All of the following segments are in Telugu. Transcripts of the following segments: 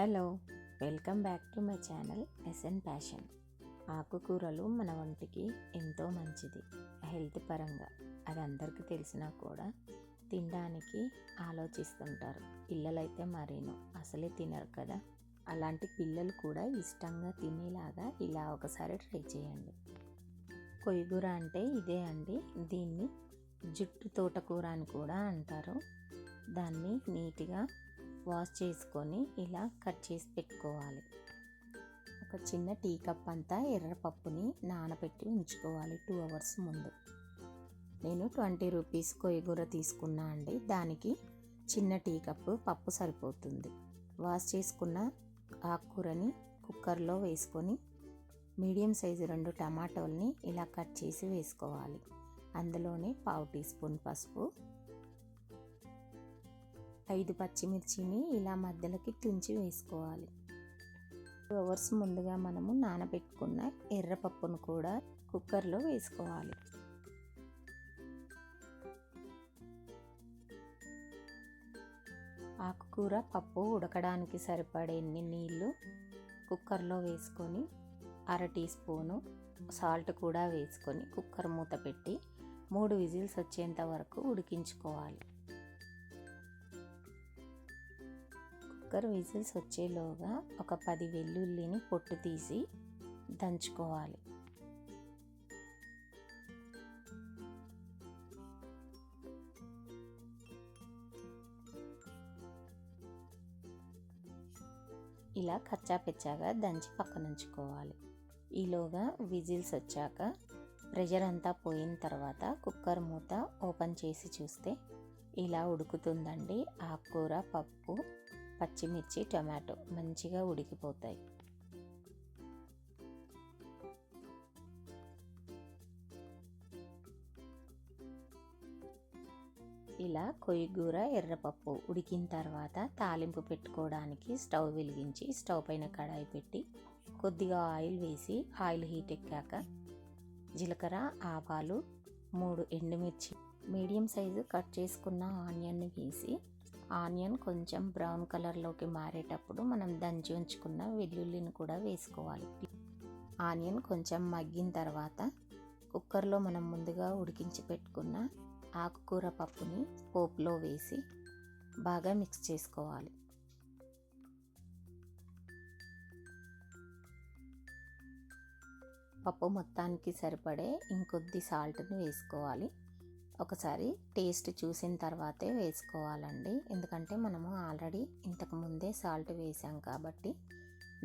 Hello welcome back to my channel SN passion. ఆకుకూరలు మన వంటికి ఎంతో మంచిది హెల్త్ పరంగా. అది అందరికీ తెలిసినా కూడా తినడానికి ఆలోచిస్తుంటారు. పిల్లలైతే మరీను అసలే తినరు కదా. అలాంటి పిల్లలు కూడా ఇష్టంగా తినేలాగా ఇలా ఒకసారి ట్రై చేయండి. కొయ్యగూర అంటే ఇదే అండి. దీన్ని జుట్టు తోటకూర అని కూడా అంటారు. దాన్ని నీట్గా వాష్ చేసుకొని ఇలా కట్ చేసి పెట్టుకోవాలి. ఒక చిన్న టీ కప్ అంతా ఎర్రపప్పుని నానబెట్టి ఉంచుకోవాలి టూ అవర్స్ ముందు. నేను ట్వంటీ రూపీస్ కొయ్యగూర తీసుకున్నా అండి దానికి చిన్న టీ కప్పు పప్పు సరిపోతుంది. వాష్ చేసుకున్న ఆకుకూరని కుక్కర్లో వేసుకొని మీడియం సైజు రెండు టమాటోల్ని ఇలా కట్ చేసి వేసుకోవాలి. అందులోనే పావు టీ స్పూన్ పసుపు ఐదు పచ్చిమిర్చిని ఇలా మధ్యలోకి తుంచి వేసుకోవాలి. టూ అవర్స్ ముందుగా మనము నానబెట్టుకున్న ఎర్రపప్పును కూడా కుక్కర్లో వేసుకోవాలి. ఆకుకూర పప్పు ఉడకడానికి సరిపడేన్ని నీళ్ళు కుక్కర్లో వేసుకొని అర టీ స్పూను సాల్ట్ కూడా వేసుకొని కుక్కర్ మూత పెట్టి మూడు విజిల్స్ వచ్చేంత వరకు ఉడికించుకోవాలి. కుక్కర్ విజిల్స్ వచ్చేలోగా ఒక పది వెల్లుల్లిని పొట్టు తీసి దంచుకోవాలి. ఇలా కచ్చాపెచ్చాగా దంచి పక్కన ఉంచుకోవాలి ఈలోగా విజిల్స్ వచ్చాక ప్రెషర్ అంతా పోయిన తర్వాత కుక్కర్ మూత ఓపెన్ చేసి చూస్తే ఇలా ఉడుకుతుందండి ఆకుకూర పప్పు పచ్చిమిర్చి టమాటో మంచిగా ఉడికిపోతాయి. ఇలా కొయ్యగూర ఎర్రపప్పు ఉడికిన తర్వాత తాలింపు పెట్టుకోవడానికి స్టవ్ వెలిగించి స్టవ్ పైన కడాయి పెట్టి కొద్దిగా ఆయిల్ వేసి ఆయిల్ హీట్ ఎక్కాక జీలకర్ర ఆవాలు మూడు ఎండుమిర్చి మీడియం సైజు కట్ చేసుకున్న ఆనియన్ని వేసి ఆనియన్ కొంచెం బ్రౌన్ కలర్లోకి మారేటప్పుడు మనం దంచి ఉంచుకున్న వెల్లుల్లిని కూడా వేసుకోవాలి. ఆనియన్ కొంచెం మగ్గిన తర్వాత కుక్కర్లో మనం ముందుగా ఉడికించి పెట్టుకున్న ఆకుకూర పప్పుని పోపులో వేసి బాగా మిక్స్ చేసుకోవాలి. పప్పు మొత్తానికి సరిపడే ఇంకొద్ది సాల్ట్ని వేసుకోవాలి. ఒకసారి టేస్ట్ చూసిన తర్వాతే వేసుకోవాలండి. ఎందుకంటే మనము ఆల్రెడీ ఇంతకు ముందే సాల్ట్ వేసాం కాబట్టి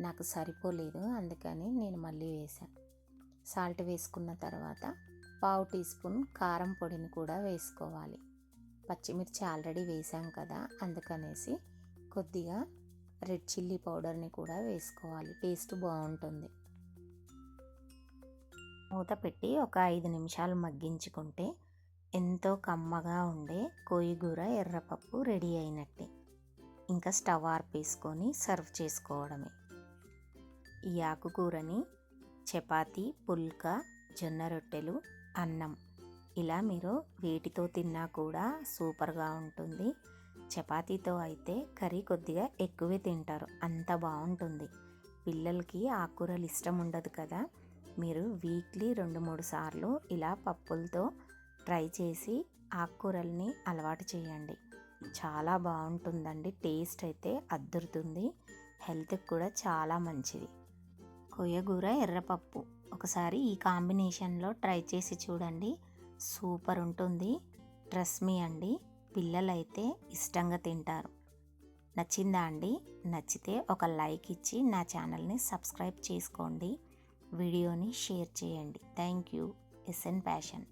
నాకు సరిపోలేదు. అందుకని నేను మళ్ళీ వేసాను సాల్ట్ వేసుకున్న తర్వాత పావు టీ స్పూన్ కారం పొడిని కూడా వేసుకోవాలి. పచ్చిమిర్చి ఆల్రెడీ వేసాం కదా అందుకనేసి కొద్దిగా రెడ్ చిల్లీ పౌడర్ని కూడా వేసుకోవాలి. టేస్ట్ బాగుంటుంది. మూత పెట్టి ఒక ఐదు నిమిషాలు మగ్గించుకుంటే ఎంతో కమ్మగా ఉండే కోయిగూర ఎర్రపప్పు రెడీ అయినట్టే. ఇంకా స్టవ్ ఆర్పేసుకొని సర్వ్ చేసుకోవడమే. ఈ ఆకుకూరని చపాతి పుల్కా జొన్న రొట్టెలు అన్నం ఇలా మీరు వేటితో తిన్నా కూడా సూపర్గా ఉంటుంది. చపాతీతో అయితే కర్రీ కొద్దిగా ఎక్కువే తింటారు. అంత బాగుంటుంది. పిల్లలకి ఆకుకూరలు ఇష్టం ఉండదు కదా. మీరు వీక్లీ రెండు మూడు సార్లు ఇలా పప్పులతో ట్రై చేసి ఆకుకూరల్ని అలవాటు చేయండి. చాలా బాగుంటుందండి. టేస్ట్ అయితే అద్దురుతుంది. హెల్త్కి కూడా చాలా మంచిది. కొయ్యగూర ఎర్రపప్పు. ఒకసారి ఈ కాంబినేషన్లో ట్రై చేసి చూడండి. సూపర్ ఉంటుంది. ట్రస్ మీ అండి. పిల్లలైతే ఇష్టంగా తింటారు. నచ్చిందా అండి? నచ్చితే ఒక లైక్ ఇచ్చి నా ఛానల్ని సబ్స్క్రైబ్ చేసుకోండి. వీడియోని షేర్ చేయండి. Thank you. SN passion.